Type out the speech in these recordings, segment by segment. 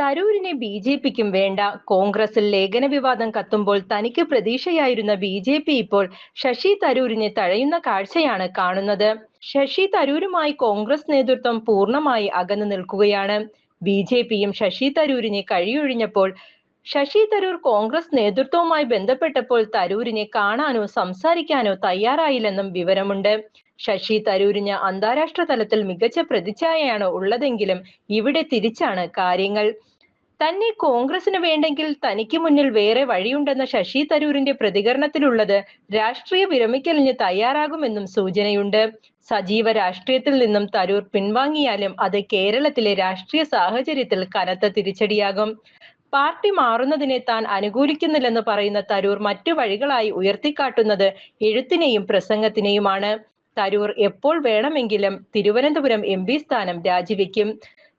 തരൂരിനെ B J പിക്കും വേണ്ട. കോൺഗ്രസിൽ ലേഖന വിവാദം കത്തുമ്പോൾ തനിക്ക് പ്രതീക്ഷയായിരുന്ന ബി ജെ പി ഇപ്പോൾ ശശി തരൂരിനെ തഴയുന്ന കാഴ്ചയാണ് കാണുന്നത്. ശശി തരൂരുമായി കോൺഗ്രസ് നേതൃത്വം പൂർണമായി അകന്നു നിൽക്കുകയാണ്. ബി ജെ പിയും ശശി തരൂരിനെ കഴിയൊഴിഞ്ഞപ്പോൾ ശശി തരൂർ കോൺഗ്രസ് നേതൃത്വവുമായി ബന്ധപ്പെട്ടപ്പോൾ തരൂരിനെ കാണാനോ സംസാരിക്കാനോ തയ്യാറായില്ലെന്നും വിവരമുണ്ട്. ശശി തരൂരിന് അന്താരാഷ്ട്ര തലത്തിൽ മികച്ച പ്രതിച്ഛായയാണ് ഉള്ളതെങ്കിലും ഇവിടെ തിരിച്ചാണ് കാര്യങ്ങൾ. തന്നെ കോൺഗ്രസിന് വേണ്ടെങ്കിൽ തനിക്ക് മുന്നിൽ വേറെ വഴിയുണ്ടെന്ന ശശി തരൂരിന്റെ പ്രതികരണത്തിലുള്ളത് രാഷ്ട്രീയ വിരമിക്കലിന് തയ്യാറാകുമെന്നും സൂചനയുണ്ട്. സജീവ രാഷ്ട്രീയത്തിൽ നിന്നും തരൂർ പിൻവാങ്ങിയാലും അത് കേരളത്തിലെ രാഷ്ട്രീയ സാഹചര്യത്തിൽ കനത്ത തിരിച്ചടിയാകും. പാർട്ടി മാറുന്നതിനെ താൻ അനുകൂലിക്കുന്നില്ലെന്ന് പറയുന്ന തരൂർ മറ്റു വഴികളായി ഉയർത്തിക്കാട്ടുന്നത് എഴുത്തിനെയും പ്രസംഗത്തിനെയുമാണ്. തരൂർ എപ്പോൾ വേണമെങ്കിലും തിരുവനന്തപുരം എം സ്ഥാനം രാജിവെക്കും.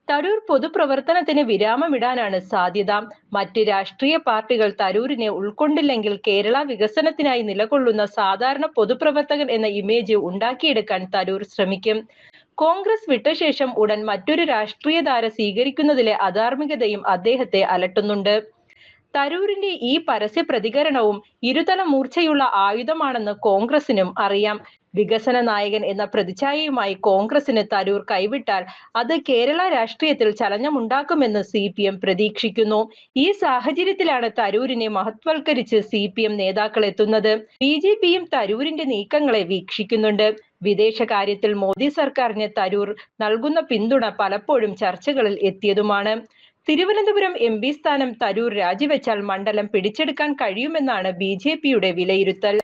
തരൂർ പൊതുപ്രവർത്തനത്തിന് വിരാമമിടാനാണ് സാധ്യത. മറ്റ് രാഷ്ട്രീയ പാർട്ടികൾ തരൂരിനെ ഉൾക്കൊണ്ടില്ലെങ്കിൽ കേരള വികസനത്തിനായി നിലകൊള്ളുന്ന സാധാരണ പൊതുപ്രവർത്തകൻ എന്ന ഇമേജ് ഉണ്ടാക്കിയെടുക്കാൻ തരൂർ ശ്രമിക്കും. കോൺഗ്രസ് വിട്ടശേഷം ഉടൻ മറ്റൊരു രാഷ്ട്രീയ ധാര സ്വീകരിക്കുന്നതിലെ അധാർമികതയും അദ്ദേഹത്തെ അലട്ടുന്നുണ്ട്. തരൂരിന്റെ ഈ പരസ്യ പ്രതികരണവും ഇരുതല മൂർച്ചയുള്ള ആയുധമാണെന്ന് കോൺഗ്രസിനും അറിയാം. വികസന നായകൻ എന്ന പ്രതിച്ഛായയുമായി കോൺഗ്രസിന് തരൂർ കൈവിട്ടാൽ അത് കേരള രാഷ്ട്രീയത്തിൽ ചലനമുണ്ടാക്കുമെന്ന് സി പി എം പ്രതീക്ഷിക്കുന്നു. ഈ സാഹചര്യത്തിലാണ് തരൂരിനെ മഹത്വൽക്കരിച്ച് സി പി എം നേതാക്കൾ എത്തുന്നത്. ബി ജെ പിയും തരൂരിന്റെ നീക്കങ്ങളെ വീക്ഷിക്കുന്നുണ്ട്. വിദേശകാര്യത്തിൽ മോദി സർക്കാരിന് തരൂർ നൽകുന്ന പിന്തുണ പലപ്പോഴും ചർച്ചകളിൽ എത്തിയതുമാണ്. തിരുവനന്തപുരം എം പി സ്ഥാനം തരൂർ രാജിവെച്ചാൽ മണ്ഡലം പിടിച്ചെടുക്കാൻ കഴിയുമെന്നാണ് ബി ജെ പിയുടെ വിലയിരുത്തൽ.